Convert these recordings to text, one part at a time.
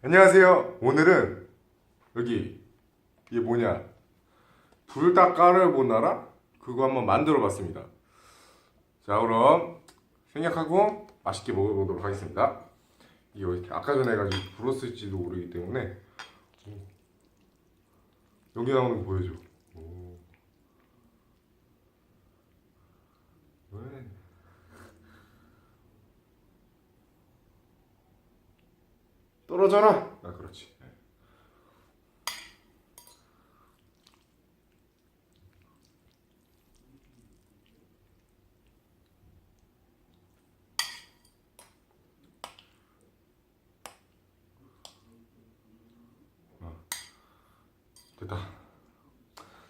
안녕하세요. 오늘은 여기 이게 뭐냐 불닭 까르보나라 그거 한번 만들어 봤습니다. 자 그럼 생략하고 맛있게 먹어보도록 하겠습니다. 이거 아까 전에 해가지고 불었을지도 모르기 때문에 여기 나오는 거 보여줘. 오. 왜? 떨어져라. 아 그렇지. 네. 어.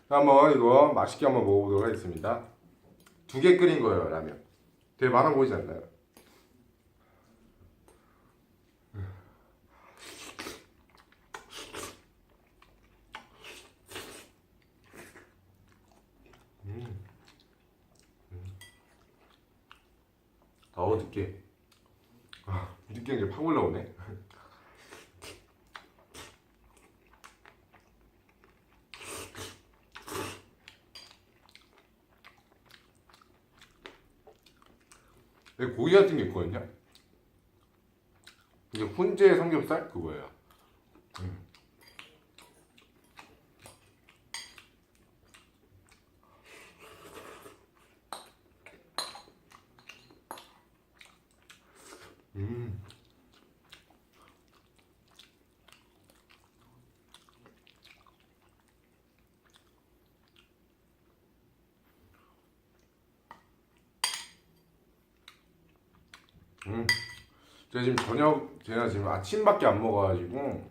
한번 이거 맛있게 한번 먹어보도록 하겠습니다. 두 개 끓인 거예요 라면. 되게 많아 보이지 않나요? 아우 늦게. 아 늦게 이제 팍 올라오네. 고기 같은 게 있거든요? 이게 훈제 삼겹살? 그거예요 음. 음. 음. 제가 지금 저녁 제가 지금 아침밖에 안 먹어가지고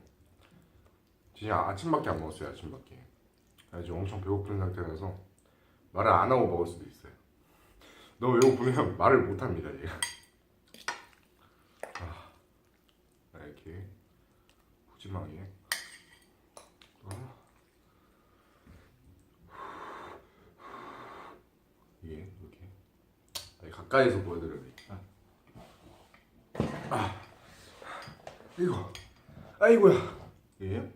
진짜 아침밖에 안 먹었어요 아침밖에. 아, 지금 엄청 배고픈 상태라서 말을 안 하고 먹을 수도 있어요. 너무 배고프면 말을 못 합니다 얘가. 아, 이렇게 푸짐하게. 어. 이게 이렇게 아니, 가까이서 보여드려야 돼. 아, 이거, 아이고야. 예.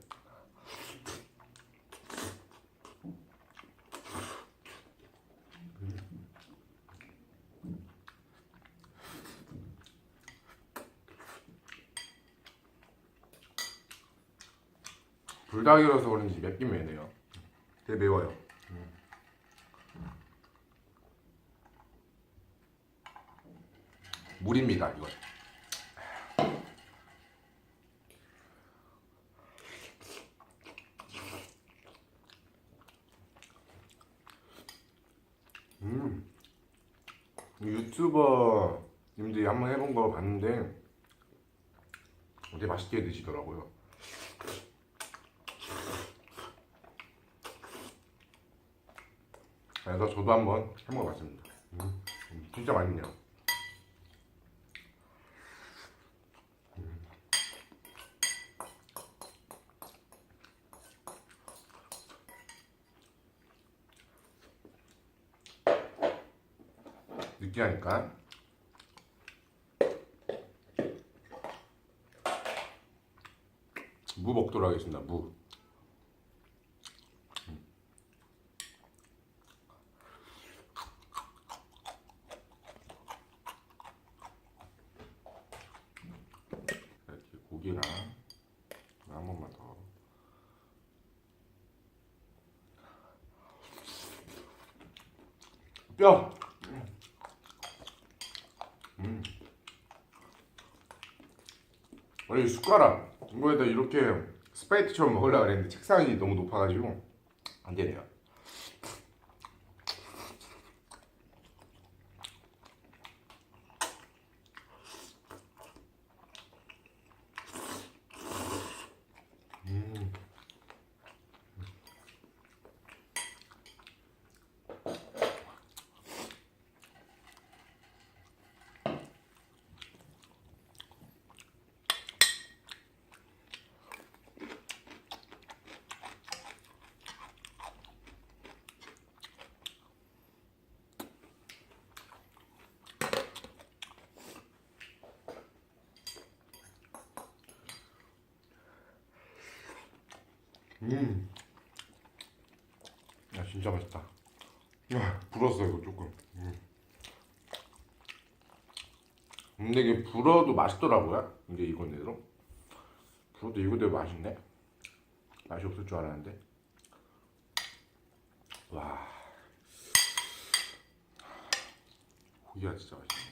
불닭이라서 그런지 맵긴 매네요. 되게 매워요. 음. 물입니다, 이거. 음. 유튜버님들이 한번 해본 거 봤는데 되게 맛있게 드시더라고요. 그래서 저도 한번 해먹어봤습니다. 음, 음, 진짜 맛있네요. 음. 느끼하니까 무 먹도록 하겠습니다. 무. 이렇게 고기랑 한 번만 더. 뼈. 음. 원래 이 숟가락 이거에다 이렇게 스파이트처럼 먹으려고 그랬는데 책상이 너무 높아가지고 안 되네요. 음. 야 진짜 맛있다. 야, 불었어 이거 조금. 음. 근데 이게 불어도 맛있더라고요. 이게 이거대로. 불어도 이거대로 맛있네. 맛이 없을 줄 알았는데. 와. 고기가 진짜 맛있네.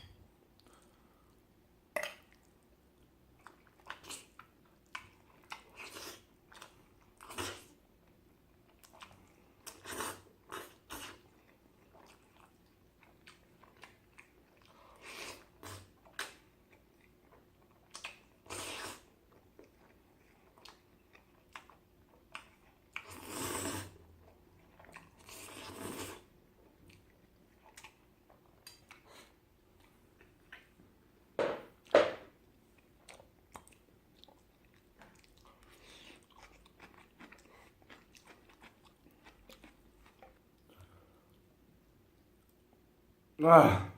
아,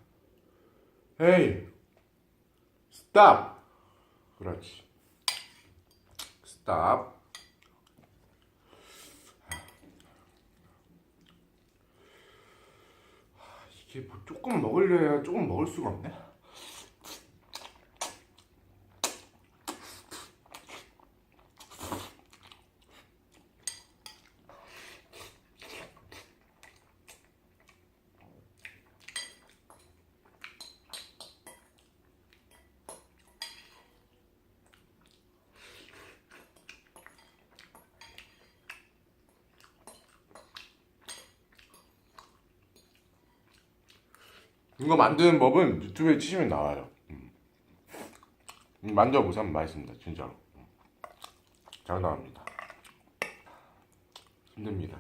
헤이, 스탑. 그렇지. 스탑. 이게 뭐 조금 먹으려 야 조금 먹을 수가 없네. 이거 만드는 법은 유튜브에 치시면 나와요. 음. 음, 만져보세요. 맛있습니다. 진짜로. 음. 잘 나옵니다. 힘듭니다.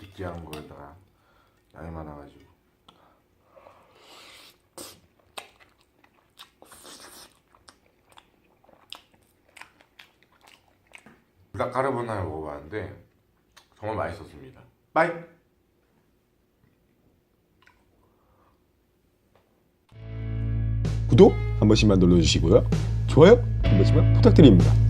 느끼한 거에다가 양이 많아가지고. 불닭 카르보나라 먹어봤는데 정말 맛있었습니다. 빠이! 구독 한 번씩만 눌러주시고요. 좋아요 한 번씩만 부탁드립니다.